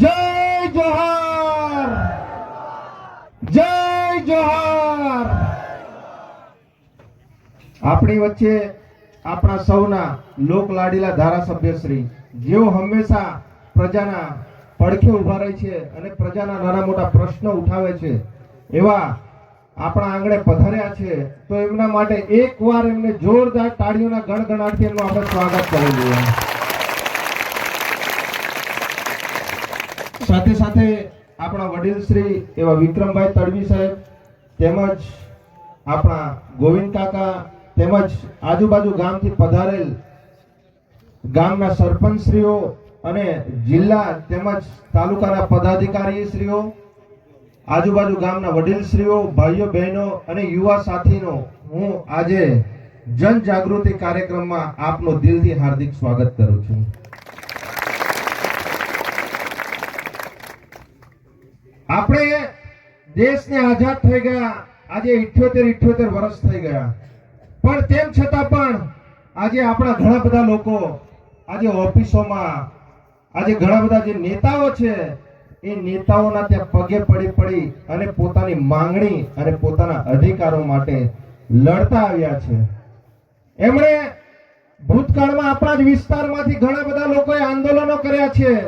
જય જોહાર. જય જોહાર. આપણી વચ્ચે આપણા સૌના લોક લાડીલા ધારાસભ્ય શ્રી જેઓ હંમેશા પ્રજાના પડખે ઊભા રહે છે અને પ્રજાના નાના મોટા પ્રશ્નો ઉઠાવે છે, એવા આપણા આંગણે પધાર્યા છે, તો એમના માટે એકવાર એમને જોરદાર તાળીઓના ગણગણાટથી એમનું આપણે સ્વાગત કરી લઈએ. સાથે સાથે આપણા વડીલ શ્રી એવા વિક્રમભાઈ તડવી સાહેબ, તેમજ આપણા ગોવિંદ કાકા, તેમજ આજુબાજુ ગામથી પધારેલ ગામના સરપંચશ્રીઓ અને જિલ્લા તેમજ તાલુકાના પદાધિકારીશ્રીઓ, આજુબાજુ ગામના વડીલશ્રીઓ, ભાઈઓ, બહેનો અને યુવા સાથીનો હું આજે જનજાગૃતિ કાર્યક્રમમાં આપનો દિલથી હાર્દિક સ્વાગત કરું છું. આપણે દેશને આઝાદ થઈ ગયા. આજે ઇઠ્યોતેર ઇઠ્યોતેર વર્ષ થઈ ગયા. પણ તેમ છતાં પણ આજે આપણા ઘણા બધા લોકો આજે ઓફિસોમાં, આજે ઘણા બધા જે નેતાઓ છે, એ નેતાઓના ત્યાં પગે પડી પડી અને પોતાની માંગણી અને પોતાના અધિકારો માટે લડતા આવ્યા છે. એમણે ભૂતકાળમાં આપણા જ વિસ્તારમાંથી ઘણા બધા લોકોએ આંદોલનો કર્યા છે.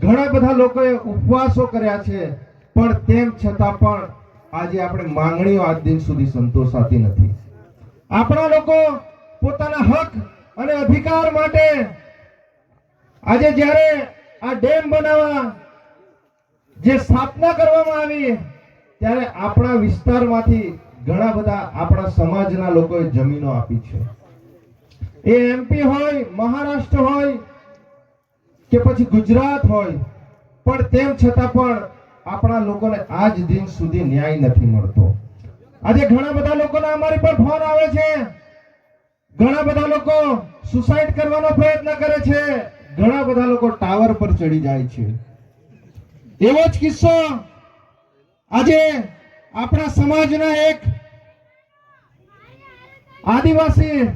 ઘણા બધા લોકોએ ઉપવાસો કર્યા છે. પણ તેમ છતાં પણ આજે આપણે માંગણીઓ આજ દિન સુધી સંતોષાતી નથી. આપણા લોકો પોતાના હક અને અધિકાર માટે આજે જ્યારે આ ડેમ બનાવવા જે સ્થાપના કરવામાં આવી, ત્યારે આપણા વિસ્તારમાંથી ઘણા બધા આપણા સમાજના લોકોએ જમીનો આપી છે. એ એમપી હોય, મહારાષ્ટ્ર હોય કે પછી ગુજરાત હોય, પણ તેમ છતાં પણ આપણા લોકોને આજ દિન સુધી ન્યાય નથી મળતો. આજે ઘણા બધા લોકોના અમારી પર ફોન આવે છે. ઘણા બધા લોકો સુસાઇડ કરવાનો પ્રયત્ન કરે છે. ઘણા બધા લોકો ટાવર પર ચડી જાય છે. એવો જ કિસ્સો આજે આપણા સમાજના એક આદિવાસી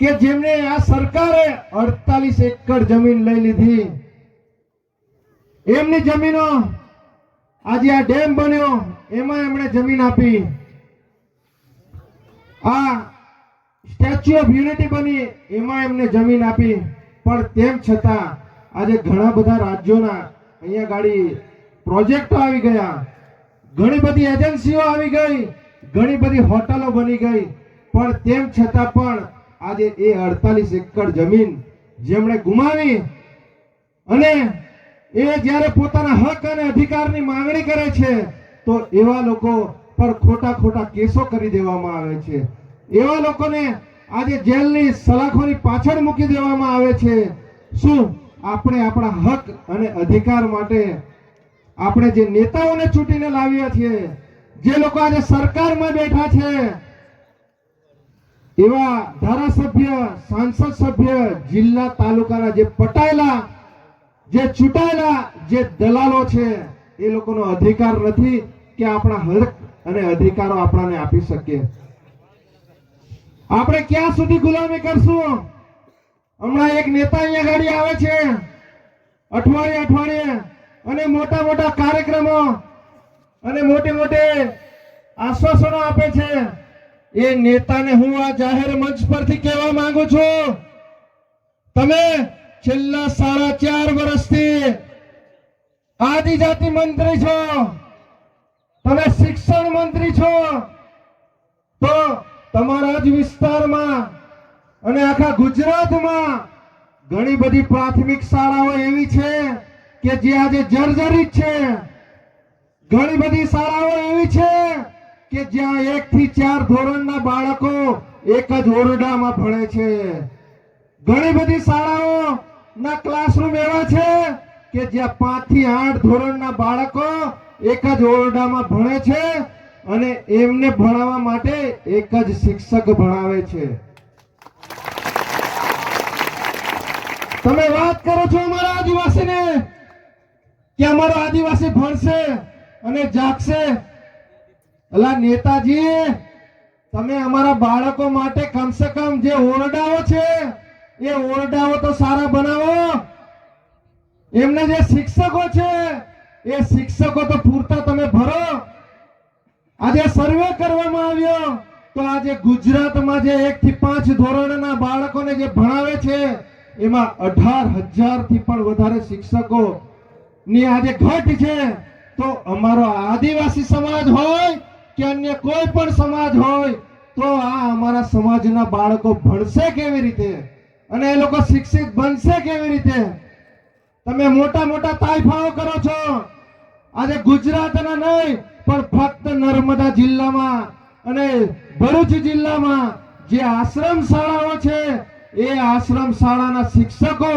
કે જેમને આ સરકારે અડતાલીસ એકર જમીન લઈ લીધી. એમની જમીનો આજે આ ડેમ બન્યો, એમાં એમણે જમીન આપી. આ સ્ટેચ્યુ ઓફ યુનિટી બની, એમાં એમને જમીન આપી. પણ તેમ છતાં, આજે ઘણા બધા રાજ્યોના અહીંયા ગાડી પ્રોજેક્ટો આવી ગયા. ઘણી બધી એજન્સીઓ આવી ગઈ, ઘણી બધી હોટલો બની ગઈ. પણ તેમ છતાં પણ, આજે એ અડતાલીસ એકર જમીન જેમણે ગુમાવી અને એ જ્યારે પોતાના હક અને અધિકારની માંગણી કરે છે, તો એવા લોકો પર ખોટા ખોટા કેસો કરી દેવામાં આવે છે. એવા લોકોને આજે જેલની સલાખોની પાછળ મૂકી દેવામાં આવે છે. શું? આપણે આપણા હક અને અધિકાર માટે આપણે જે નેતાઓને ચૂંટીને લાવ્યા છીએ, જે લોકો આજે સરકારમાં બેઠા છે. એવા ધારાસભ્ય, સાંસદ સભ્ય, જિલ્લા તાલુકાના જે પટાયેલા જે છૂટાયેલા જે દલાલો છે, એ લોકોનો અધિકાર નથી કે આપણા હક અને અધિકારો આપણાને આપી શકીએ. આપણે ક્યાં સુધી ગુલામી કરશું? હમણાં એક નેતા અહીંયા ગાડી આવે છે. અઠવાડિયે અઠવાડિયે અને મોટા મોટા કાર્યક્રમો અને મોટે મોટે આશ્વાસનો આપે છે. એ નેતાને હું આ જાહેર મંચ પરથી કહેવા માંગુ છું. તમે છેલ્લા સાડા ચાર વર્ષથી આદિજાતિ મંત્રી છો. તમે શિક્ષણ મંત્રી છો. તો તમારા જ વિસ્તારમાં અને આખા ગુજરાતમાં ઘણી બધી પ્રાથમિક શાળાઓ એવી છે કે જે આજે જર્જરિત છે. ઘણી બધી શાળાઓ એવી છે કે જ્યાં એક થી ચાર ધોરણના બાળકો એક જ ઓરડામાં ભણે છે. ઘણી બધી શાળાઓ ના ક્લાસરૂમ એવા છે કે જ્યાં પાંચથી આઠ ધોરણના બાળકો એક જ ઓરડામાં ભણે છે અને એમને ભણાવવા માટે એક જ શિક્ષક ભણાવે છે. તમે વાત કરો છો અમારા આદિવાસીને કે અમારો આદિવાસી ભણશે અને જાગશે? અલા નેતાજી તમે અમારા બાળકો માટે કમસે કમ જે ઓરડાઓ છે એ ઓરડાઓ તો સારા બનાવો. એમને જે શિક્ષકો છે, એ શિક્ષકો તો પૂરતા તમે ભરો. આજે સર્વે કરવામાં આવ્યો તો આજે ગુજરાતમાં જે એક થી પાંચ ધોરણના બાળકોને જે ભણાવે છે, એમાં અઢાર હજારથી પણ વધારે શિક્ષકો ની આજે ઘટ છે. તો અમારો આદિવાસી સમાજ હોય કે અન્ય કોઈ પણ સમાજ હોય, તો આ અમારા સમાજના બાળકો ભણશે કેવી રીતે? અને એ લોકો શિક્ષિત બનશે કેવી રીતે? તમે મોટા મોટા તાઇફાઓ કરો છો. આજે ગુજરાતના નહીં, પણ ફક્ત નર્મદા જિલ્લામાં અને ભરૂચ જિલ્લામાં જે આશ્રમ શાળાઓ છે, એ આશ્રમ શાળાના શિક્ષકો,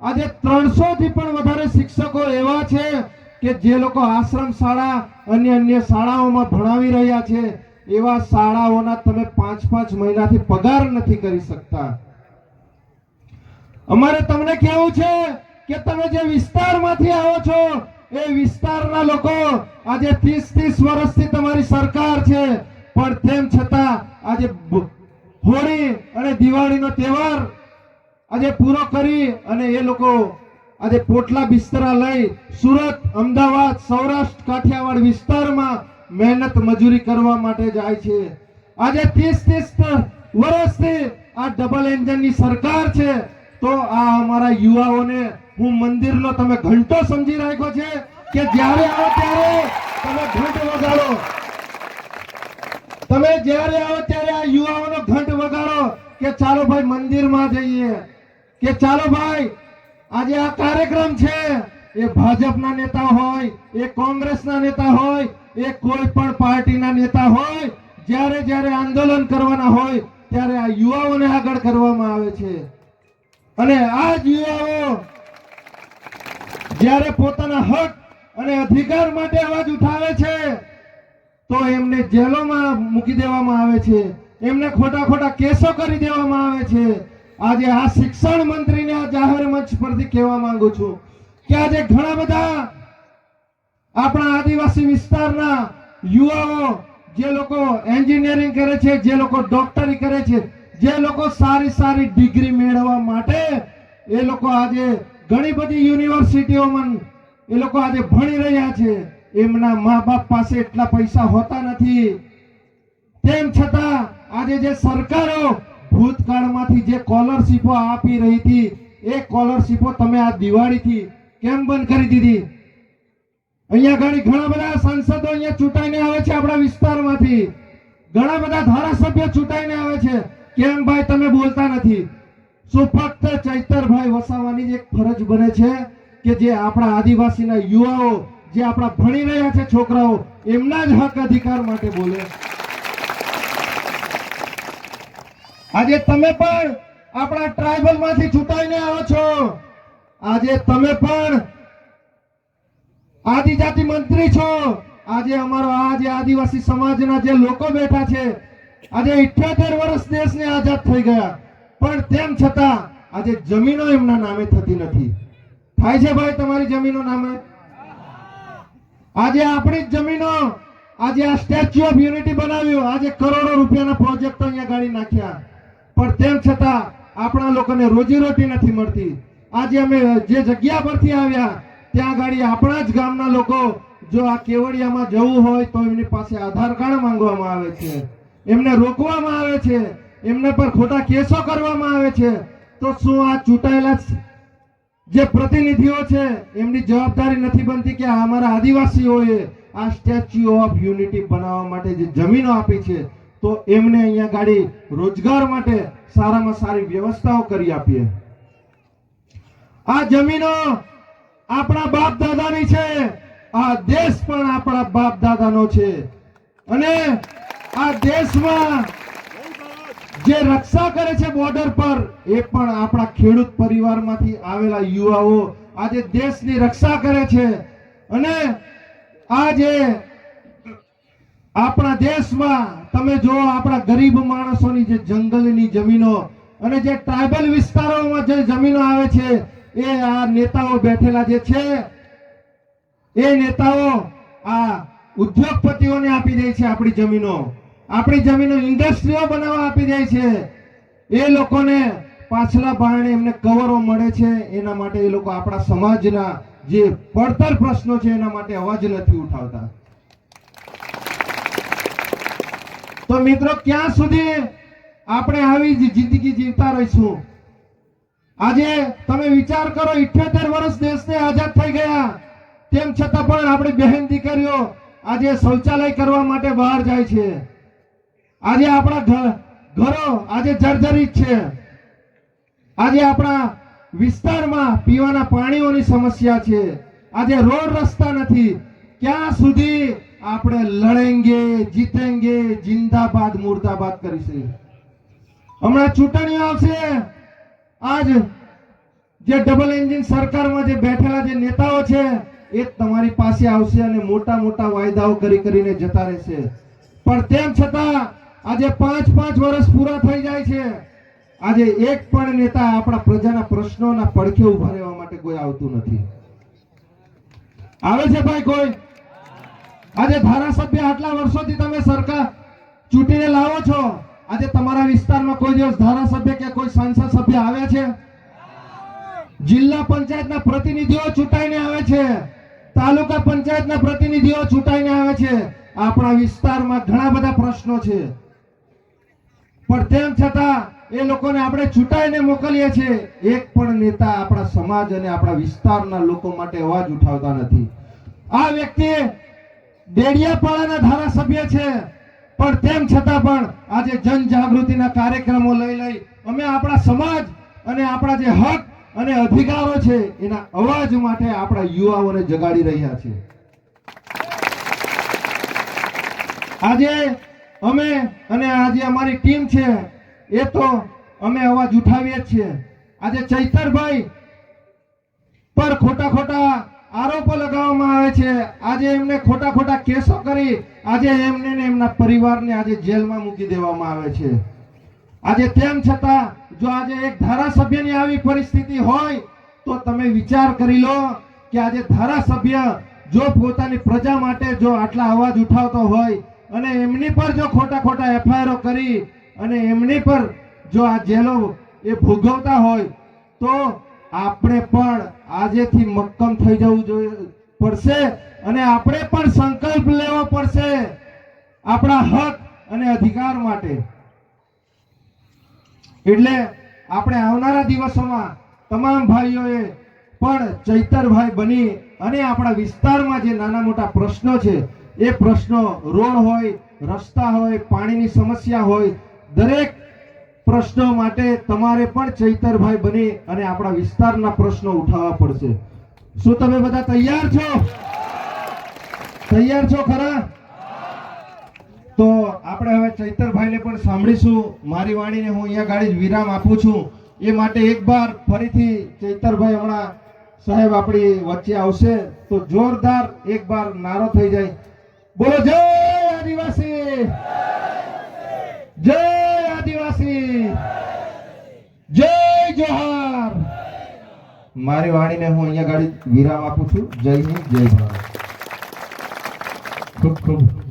આજે ત્રણસો થી પણ વધારે શિક્ષકો એવા છે કે જે લોકો આશ્રમ શાળા અન્ય અન્ય શાળાઓમાં ભણાવી રહ્યા છે. એવા શાળાઓના તમે પાંચ પાંચ મહિનાથી પગાર નથી કરી શકતા. અમારે તમને કેવું છે કે તમે જે વિસ્તારમાંથી આવો છો, એ વિસ્તારના લોકો આજે ત્રીસ ત્રીસ વર્ષથી તમારી સરકાર છે. પણ તેમ છતાં આજે હોળી અને દિવાળીનો તહેવાર આજે પૂરો કરી અને એ લોકો આજે પોટલા બિસ્તરા લઈ સુરત, અમદાવાદ, સૌરાષ્ટ્ર, કાઠિયાવાડ વિસ્તારમાં મહેનત મજૂરી કરવા માટે જાય છે. આજે ત્રીસ ત્રીસ વર્ષથી આ ડબલ એન્જિનની સરકાર છે. તો આ અમારા યુવાઓને હું મંદિરનો તમે ઘંટો સમજી રાખ્યો છે કે જ્યારે આવો ત્યારે તમે ઘંટ વગાડો. તમે જ્યારે આવો ત્યારે આ યુવાઓનો ઘંટ વગાડો કે ચાલો ભાઈ મંદિરમાં જઈએ. કે ચાલો ભાઈ, આજે આ કાર્યક્રમ છે. એ ભાજપના નેતા હોય, એ કોંગ્રેસના નેતા હોય, એ કોઈ પણ પાર્ટીના નેતા હોય, જ્યારે જ્યારે આંદોલન કરવાના હોય, ત્યારે આ યુવાઓને આગળ કરવામાં આવે છે. અને આ યુવાઓ જ્યારે પોતાના હક અને અધિકાર માટે અવાજ ઉઠાવે છે, તો એમને જેલોમાં મૂકી દેવામાં આવે છે. એમને ખોટા ખોટા કેસો કરી દેવામાં આવે છે. આજે આ શિક્ષણ મંત્રીને આ જાહેર મંચ પરથી કહેવા માંગુ છું કે આજે ઘણા બધા આપણા આદિવાસી વિસ્તારના યુવાઓ, જે લોકો એન્જિનિયરિંગ કરે છે, જે લોકો ડોક્ટરી કરે છે જે લોકો સારી સારી ડિગ્રી મેળવવા માટે એ લોકો આજે ઘણી બધી યુનિવર્સિટીઓમાં એ લોકો આજે ભણી રહ્યા છે. એમના મા બાપ પાસે એટલા પૈસા હોતા નથી. તેમ છતાં આજે જે સરકારો ભૂતકાળમાંથી જે સ્કોલરશીપો આપી રહી હતી, એ સ્કોલરશીપો તમે આ દિવાળીથી કેમ બંધ કરી દીધી? અહીંયા ઘણી ઘણા બધા સાંસદો અહીંયા ચૂંટાઈને આવે છે આપણા વિસ્તારમાંથી. ઘણા બધા ધારાસભ્યો ચૂંટાઈને આવે છે. કેમ ભાઈ તમે બોલતા નથી? શું ફક્ત ચૈતરભાઈ વસાવાની એક ફરજ બને છે કે જે આપણા આદિવાસીના યુવાઓ, જે આપણા ભણી રહ્યા છે છોકરાઓ, એમના જ હક અધિકાર માટે બોલે. આજે તમે પણ આપણા ટ્રાઇબલમાંથી છૂટાઈને આવો છો. આજે તમે પણ આદિજાતિ મંત્રી છો. આજે અમારો આ જે આદિવાસી સમાજના જે લોકો બેઠા છે આજે 78 વર્ષ દેશને આઝાદ થઈ ગયા. પણ તેમ છતાં આજે જમીનો એમના નામે થતી નથી. થાય છે ભાઈ તમારી જમીનો નામે? આજે આપણી જમીનો, આજે આ સ્ટેચ્યુ ઓફ યુનિટી બનાવ્યું. આજે કરોડો રૂપિયાના પ્રોજેક્ટો અહીંયા ગાડી નાખ્યા. પણ તેમ છતાં આપણા લોકોને રોજીરોટી નથી મળતી. આજે અમે જે જગ્યા પરથી આવ્યા, ત્યાં ગાડી આપણા જ ગામના લોકો. જો આ કેવડિયામાં જવું હોય તો એમની પાસે આધાર કાર્ડ માંગવામાં આવે છે. એમને રોકવામાં આવે છે, એમને પર ખોટા કેસો કરવામાં આવે છે, તો શું આ ચૂંટાયેલા જે પ્રતિનિધિઓ છે, એમની જવાબદારી નથી બનતી કે અમારા આદિવાસીઓએ આ સ્ટેચ્યુ ઓફ યુનિટી બનાવવા માટે જે જમીનો આપી છે, તો એમને અહીંયા ગાડી રોજગાર માટે સારામાં સારી વ્યવસ્થાઓ કરી આપીએ. આ જમીનો આપણા બાપ દાદાની છે, આ દેશ પણ આપણા બાપ દાદાનો છે. અને આ દેશમાં જે રક્ષા કરે છે બોર્ડર પર, એ પણ આપણા ખેડૂત પરિવારમાંથી આવેલા યુવાઓ આજે દેશની રક્ષા કરે છે. અને આજે આપણા દેશમાં તમે જો આપણા ગરીબ માણસોની જે જંગલની જમીનો અને જે ટ્રાઇબલ વિસ્તારોમાં જે જમીનો આવે છે, એ આ નેતાઓ બેઠેલા જે છે, એ નેતાઓ આ ઉદ્યોગપતિઓને આપી દે છે આપણી જમીનો. આપણી જમીનો ઇન્ડસ્ટ્રીઓ બનાવવા આપી જાય છે. એ લોકોને પાછલા બારણે એમને કવરો મળે છે. એના માટે એ લોકો આપણા સમાજના જે પડતર પ્રશ્નો છે, એના માટે અવાજ નથી ઉઠાવતા. તો મિત્રો, ક્યાં સુધી આપણે આવી જિંદગી જીવતા રહીશું? આજે તમે વિચાર કરો 78 વર્ષ દેશને આઝાદ થઈ ગયા. તેમ છતાં પણ આપણી બહેન દીકરીઓ આજે શૌચાલય કરવા માટે બહાર જાય છે. આજે આપણા ઘરો આજે જર્જરિત છે. આજે આપણા વિસ્તારમાં પીવાના પાણીઓની સમસ્યા છે. આજે રોડ રસ્તા નથી. ક્યાં સુધી આપણે લડેંગે, જીતેંગે, જિંદાબાદ, મુર્દાબાદ કરીશું? હમણાં ચૂંટણીઓ આવશે. આજ જે ડબલ એન્જિન સરકારમાં જે બેઠેલા જે નેતાઓ છે, એ તમારી પાસે આવશે અને મોટા મોટા વાયદાઓ કરી કરીને જતા રહેશે. પણ તેમ છતાં આજે પાંચ પાંચ વર્ષ પૂરા થઈ જાય છે. આજે એક પણ નેતા આપણા પ્રજાના પ્રશ્નોના પડખે ઊભા રહેવા માટે કોઈ આવતું નથી. આવે છે ભાઈ કોઈ? આજે ધારાસભ્ય આટલા વર્ષોથી તમે સરકાર ચૂંટીને લાવો છો. આજે તમારા વિસ્તારમાં કોઈ દિવસ ધારાસભ્ય કે કોઈ સાંસદ સભ્ય આવ્યા છે? જિલ્લા પંચાયતના પ્રતિનિધિઓ ચૂંટાઈને આવે છે. તાલુકા પંચાયતના પ્રતિનિધિઓ ચૂંટાઈને આવે છે. આપણા વિસ્તારમાં ઘણા બધા પ્રશ્નો છે. પણ તેમ છતાં, એ લોકોને આપણે છૂટાઈને મોકલીએ છીએ. એક પણ નેતા આપણા સમાજ અને આપણા વિસ્તારના લોકો માટે અવાજ ઉઠાવતા નથી. આ વ્યક્તિ ડેડિયાપાડાના ધારાસભ્ય છે. પણ તેમ છતાં પણ આજે જનજાગૃતિના કાર્યક્રમો લઈ લઈ અમે આપણા સમાજ અને આપણા જે હક અને અધિકારો છે, એના અવાજ માટે આપણા યુવાઓને જગાડી રહ્યા છે. આજે અમે અને આજે અમારી ટીમ છે, એ તો અમે અવાજ ઉઠાવીએ છીએ. આજે ચૈતરભાઈ પર ખોટા ખોટા આરોપો લગાવવામાં આવે છે. આજે એમને ખોટા ખોટા કેસો કરી આજે એમને ને એમના પરિવારને આજે જેલમાં મૂકી દેવામાં આવે છે. આજે તેમ છતાં, જો આજે એક ધારાસભ્યની આવી પરિસ્થિતિ હોય, તો તમે વિચાર કરી લો કે આજે ધારાસભ્ય જો પોતાની પ્રજા માટે જો આટલા અવાજ ઉઠાવતો હોય અને એમની પર જો ખોટા ખોટા એફઆઈઆરો કરી અને એમની પર જો આ જેલો એ ભોગવતા હોય, તો આપણે પણ આજેથી મક્કમ થઈ જવું જોઈએ, પડશે અને આપણે પણ સંકલ્પ લેવો પડશે આપણા હક અને અધિકાર માટે. એટલે આપણે આવનારા દિવસોમાં તમામ ભાઈઓએ પણ ચૈતરભાઈ બની અને આપણા વિસ્તારમાં જે નાના મોટા પ્રશ્નો છે એ પ્રશ્નો રોડ હોય, રસ્તા હોય, પાણીની સમસ્યા હોય, દરેક પ્રશ્નો માટે તમારે પણ ચૈતરભાઈ બની અને આપણા વિસ્તારના પ્રશ્નો ઉઠાવવા પડશે. શું તમે બધા તૈયાર છો? તૈયાર છો ખરા? તો આપણે હવે ચૈતરભાઈને પણ સાંભળીશું. મારી વાણીને હું અહીંયા ગાડી વિરામ આપું છું. એ માટે એક વાર ફરીથી ચૈતરભાઈ હમણાં સાહેબ આપણી વચ્ચે આવશે. તો જોરદાર એક વાર નારો થઈ જાય. બોલો જય આદિવાસી! જય આદિવાસી! જય જોહાર! મારી વાણીને હું અહીંયા ગાડી વિરામ આપું છું. જય હિન્દ જય ભારત. ખૂબ ખૂબ.